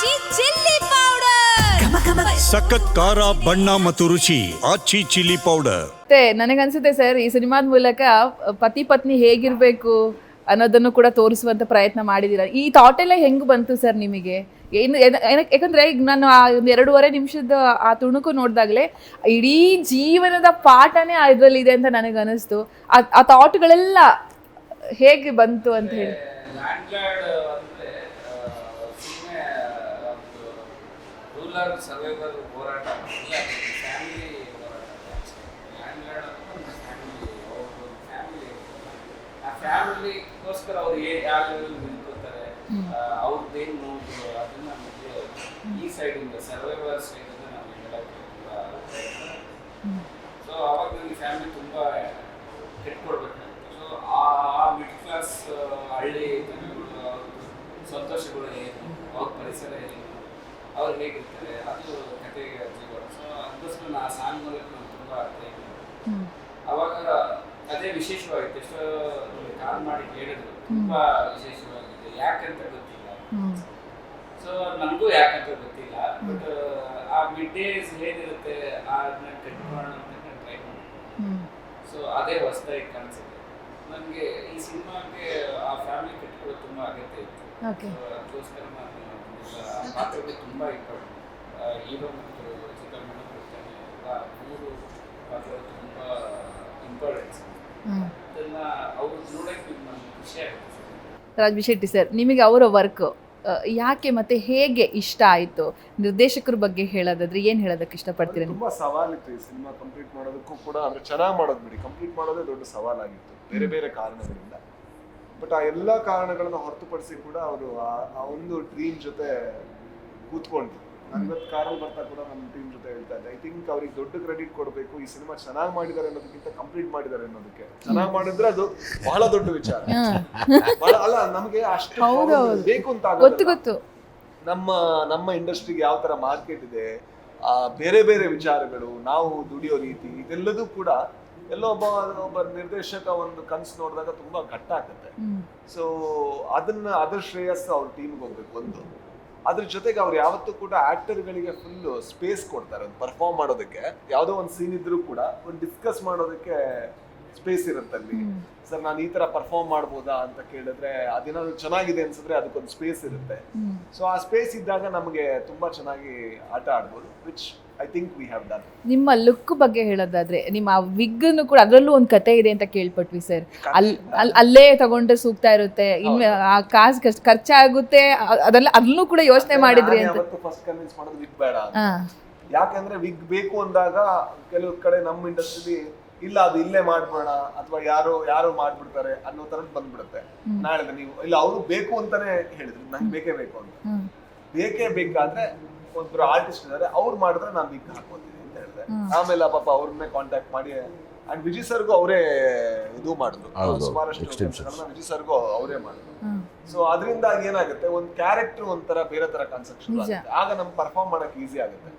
ಆಚಿ chilli powder ಸಖತ್ ಖಾರ ಬಣ್ಣ ಮತ್ತು ರುಚಿ ಆಚಿ ಚಿಲ್ಲಿ ಪೌಡರ್ ಮತ್ತೆ ನನಗನ್ಸುತ್ತೆ ಸರ್ ಈ ಸಿನಿಮಾದ ಮೂಲಕ ಪತಿ ಪತ್ನಿ ಹೇಗಿರ್ಬೇಕು ಅನ್ನೋದನ್ನು ಕೂಡ ತೋರಿಸುವಂತ ಪ್ರಯತ್ನ ಮಾಡಿದ್ದೀರಾ ಈ ಥಾಟ್ ಎಲ್ಲ ಹೆಂಗ್ ಬಂತು ಸರ್ ನಿಮಗೆ? ಏನು ಯಾಕಂದ್ರೆ ಈಗ ನಾನು ಆ ಒಂದು ಎರಡೂವರೆ ನಿಮಿಷದ ಆ ತುಣುಕು ನೋಡಿದಾಗಲೇ ಇಡೀ ಜೀವನದ ಪಾಠನೇ ಇದರಲ್ಲಿ ಇದೆ ಅಂತ ನನಗೆ ಅನಿಸ್ತು ಆ ಆ ಥಾಟ್ಗಳೆಲ್ಲ ಹೇಗೆ ಬಂತು ಅಂತ ಹೇಳಿ. ರೂಲರ್ ಸರ್ವೈವರ್ ಹೋರಾಟ ಇಲ್ಲ ಫ್ಯಾಮಿಲಿ ಹೋರಾಟ ಲ್ಯಾಂಡ್ ಲಾರ್ಡ್ ಒಂದು ಫ್ಯಾಮಿಲಿ ಅವ್ರದ್ದು ಫ್ಯಾಮಿಲಿ ಆ ಫ್ಯಾಮಿಲಿಗೋಸ್ಕರ ಅವ್ರು ಏ ಯಾವ ಲೆವೆಲ್ ನಿಂತ್ಕೋತಾರೆ ಅವ್ರದ್ದೇನು ನೋವು ಅದನ್ನ ನಮಗೆ ಈ ಸೈಡಿಂದ ಸರ್ವೈವರ್ ಸೈಡಿಂದ ನಾವು ಹೇಳಕ್ಕೆ ತುಂಬ ಸೊ ಅವಾಗ ನನಗೆ ಫ್ಯಾಮಿಲಿ ತುಂಬ ಕೆಟ್ಕೊಡ್ಬೇಕಾಗಿತ್ತು ಸೊ ಆ ಮಿಡ್ ಕ್ಲಾಸ್ ಹಳ್ಳಿ ಜನಗಳು ಅವ್ರ ಸಂತೋಷಗಳು ಏನು? ಅವ್ರ ಪರಿಸರ ಏನು ಅವ್ರು ಹೇಗಿರ್ತಾರೆ? ಅದು ಕತೆಗೆ ಜೀವ ಸೊ ಅದಕ್ಕೋಸ್ಕರ ನಾ ಆ ಸಾಂಗ್ ಮೂಲಕ ನಾನು ತುಂಬ. ಅವಾಗ ಅದೇ ವಿಶೇಷವಾಗಿತ್ತು. ಎಷ್ಟೋ ಕಾಲ್ ಮಾಡಿ ಕೇಳಿದ್ರು. ತುಂಬ ವಿಶೇಷವಾಗಿತ್ತು. ಯಾಕಂತ ಗೊತ್ತಿಲ್ಲ. ಸೊ ನನಗೂ ಯಾಕಂತ ಗೊತ್ತಿಲ್ಲ. ಬಟ್ ಆ ಮಿಡ್ ಡೇಸ್ ಏನಿರುತ್ತೆ ಅದನ್ನ ಕಟ್ಕೊಳ್ಳೋಣ ಅಂತ ಟ್ರೈ ಮಾಡಿದ್ದೆ ಸೊ ಅದೇ ಹೊಸದಾಗಿ ಕಾಣಿಸುತ್ತೆ ನನಗೆ ಈ ಸಿನಿಮಾಗೆ ಆ ಫ್ಯಾಮಿಲಿ ಕಟ್ಕೊಳ್ಳೋದು ತುಂಬ ಅಗತ್ಯ ಇತ್ತು. ಅದಕ್ಕೋಸ್ಕರ ನಾನು ಪಾತ್ರಗಳು ತುಂಬ ಇಂಪಾರ್ಟೆಂಟ್ ಹೀರೋ ಮತ್ತು ಚಿಕ್ಕಮ್ಮನ ಕೊಡ್ತಾನೆ. ಎಲ್ಲ ಮೂರು ಪಾತ್ರಗಳು ತುಂಬ ಇಂಪಾರ್ಟೆನ್ಸ್ ಅದನ್ನ ಅವರು ನೋಡೋಕ್ಕೆ ನಮ್ಗೆ ಖುಷಿ ಆಗುತ್ತೆ ರಾಜ್ ಶೆಟ್ಟಿ ಸರ್ ನಿಮಗೆ ಅವರ ವರ್ಕ್ ಯಾಕೆ ಮತ್ತೆ ಹೇಗೆ ಇಷ್ಟ ಆಯಿತು? ನಿರ್ದೇಶಕರ ಬಗ್ಗೆ ಹೇಳೋದಾದ್ರೆ ಏನು ಹೇಳೋದಕ್ಕೆ ಇಷ್ಟಪಡ್ತೀರಿ? ತುಂಬ ತುಂಬಾ ಸವಾಲಿತ್ತು ಈ ಸಿನಿಮಾ ಕಂಪ್ಲೀಟ್ ಮಾಡೋದಕ್ಕೂ ಕೂಡ ಅಂದ್ರೆ ಚೆನ್ನಾಗಿ ಮಾಡೋದು ಬಿಡಿ. ಕಂಪ್ಲೀಟ್ ಮಾಡೋದೇ ದೊಡ್ಡ ಸವಾಲಾಗಿತ್ತು. ಬೇರೆ ಬೇರೆ ಕಾರಣಗಳಿಂದ. ಬಟ್ ಆ ಎಲ್ಲ ಕಾರಣಗಳನ್ನ ಹೊರತುಪಡಿಸಿ ಕೂಡ ಅವರು ಆ ಒಂದು ಡ್ರೀಮ್ ಜೊತೆ ಕೂತ್ಕೊಂಡ್ರು. ನಾನು ಇವತ್ತು ಕಾರಲ್ಲಿ ಬರ್ತಾ ಕೂಡ ನಮ್ಮ ಟೀಮ್ ಜೊತೆ ಹೇಳ್ತಾ ಇದ್ದೆ. ಐ ಥಿಂಕ್ ಅವ್ರಿಗೆ ದೊಡ್ಡ ಕ್ರೆಡಿಟ್ ಕೊಡಬೇಕು. ಈ ಸಿನಿಮಾ ಚೆನ್ನಾಗಿ ಮಾಡಿದ್ದಾರೆ ಅನ್ನೋದಕ್ಕಿಂತ ಕಂಪ್ಲೀಟ್ ಮಾಡಿದ್ದಾರೆ ಅನ್ನೋದಕ್ಕೆ. ಚೆನ್ನಾಗಿ ಮಾಡಿದ್ರೆ ಅದು ಬಹಳ ದೊಡ್ಡ ವಿಚಾರ. ಅಲ್ಲ ನಮಗೆ ಅಷ್ಟು. ಬೇಕು ಅಂತ ಗೊತ್ತು ಗೊತ್ತು. ನಮ್ಮ ನಮ್ಮ ಇಂಡಸ್ಟ್ರಿಗೆ ಯಾವ ತರ ಮಾರ್ಕೆಟ್ ಇದೆ ಆ ಬೇರೆ ಬೇರೆ ವಿಚಾರಗಳು ನಾವು ದುಡಿಯೋ ರೀತಿ ಇದೆಲ್ಲದೂ ಕೂಡ ಎಲ್ಲೋ ಒಬ್ಬ ಒಬ್ಬ ನಿರ್ದೇಶಕ ಒಂದು ಕನ್ಸ್ ನೋಡಿದಾಗ ತುಂಬಾ ಕಟ್ಟ ಆಗುತ್ತೆ. ಸೊ ಅದನ್ನ ಅದರ ಶ್ರೇಯಸ್ ಅವ್ರ ಟೀಮ್ಗೆ ಹೋಗ್ಬೇಕು ಒಂದು. ಅದ್ರ ಜೊತೆಗೆ ಅವ್ರು ಯಾವತ್ತೂ ಕೂಡ ಆಕ್ಟರ್ಗಳಿಗೆ ಫುಲ್ ಸ್ಪೇಸ್ ಕೊಡ್ತಾರೆ ಒಂದು ಪರ್ಫಾರ್ಮ್ ಮಾಡೋದಕ್ಕೆ. ಯಾವುದೋ ಒಂದು ಸೀನ್ ಇದ್ರೂ ಕೂಡ ಒಂದು ಡಿಸ್ಕಸ್ ಮಾಡೋದಕ್ಕೆ ಸ್ಪೇಸ್ ಇರುತ್ತೆ ಅಲ್ಲಿ. ಸರ್ ನಾನು ಈ ತರ ಪರ್ಫಾರ್ಮ್ ಮಾಡ್ಬೋದಾ ಅಂತ ಕೇಳಿದ್ರೆ ಅದೇನಾದ್ರು ಚೆನ್ನಾಗಿದೆ ಅನ್ಸಿದ್ರೆ ಅದಕ್ಕೊಂದು ಸ್ಪೇಸ್ ಇರುತ್ತೆ. ಸೊ ಆ ಸ್ಪೇಸ್ ಇದ್ದಾಗ ನಮಗೆ ತುಂಬಾ ಚೆನ್ನಾಗಿ ಆಟ ಆಡ್ಬೋದು which I think we have done ನಿಮ್ಮ ಲುಕ್ ಬಗ್ಗೆ ಹೇಳೋದಾದ್ರೆ ನಿಮ್ಮ ವಿಗ್ನು ಕೂಡ ಅದರಲ್ಲೂ ಒಂದು ಕತೆ ಇದೆ ಅಂತ ಕೇಳ್ಪಟ್ವಿ ಸರ್ ಅಲ್ ಅಲ್- ಅಲ್ಲೇ ತಗೊಂಡ್ರೆ ಸೂಕ್ತ ಇರುತ್ತೆ ಇನ್ನು ಆ ಕಾಸು ಖರ್ಚು ಖರ್ಚಾಗುತ್ತೆ ಅದೆಲ್ಲ ಅದನ್ನು ಕೂಡ ಯೋಚನೆ ಮಾಡಿದ್ರಿ ಅಂತ. ಫಸ್ಟ್ ಕನ್ವಿನ್ಸ್ ಮಾಡೋದು ವಿಗ್ ಬೇಡ ಯಾಕಂದ್ರೆ ವಿಗ್ ಬೇಕು ಅಂದಾಗ ಕೆಲವು ಕಡೆ ನಮ್ಮ ಇಂಡಸ್ಟ್ರಿಲಿ ಇಲ್ಲ ಅದು ಇಲ್ಲೇ ಮಾಡ್ಬೇಡ ಅಥವಾ ಯಾರೋ ಯಾರೋ ಮಾಡ್ಬಿಡ್ತಾರೆ ಅನ್ನೋ ತರ ಬಂದ್ಬಿಡುತ್ತೆ. ನಾಳೆ ನೀವು ಇಲ್ಲ ಅವರು ಬೇಕು ಅಂತಾನೆ ಹೇಳಿದ್ರು. ನಂಗೆ ಬೇಕೇ ಬೇಕು ಅಂತ. ಬೇಕೇ ಬೇಕಾದ್ರೆ ಒಬ್ಬರು ಆರ್ಟಿಸ್ಟ್ ಇದಾರೆ ಅವ್ರು ಮಾಡಿದ್ರೆ ನಾನು ಬಿಗ್ ಹಾಕೋತೀನಿ ಅಂತ ಹೇಳಿದೆ. ಆಮೇಲೆ ಪಾಪ ಅವ್ರನ್ನೇ ಕಾಂಟ್ಯಾಕ್ಟ್ ಮಾಡಿ ಅಂಡ್ ವಿಜಯ್ ಸರ್ಗೂ ಅವರೇ ಇದು ಮಾಡಿದ್ರು. ಸುಮಾರಷ್ಟು ವಿಜಯ್ ಸರ್ಗೂ ಅವರೇ ಮಾಡಿದ್ರು. ಸೊ ಅದರಿಂದ ಏನಾಗುತ್ತೆ ಒಂದು ಕ್ಯಾರೆಕ್ಟರ್ ಒಂಥರ ಬೇರೆ ತರ ಕಾನ್ಸೆಪ್ಟ್ ನಿಜ. ಆಗ ನಮ್ಗೆ ಪರ್ಫಾರ್ಮ್ ಮಾಡಕ್ ಈಸಿ ಆಗುತ್ತೆ.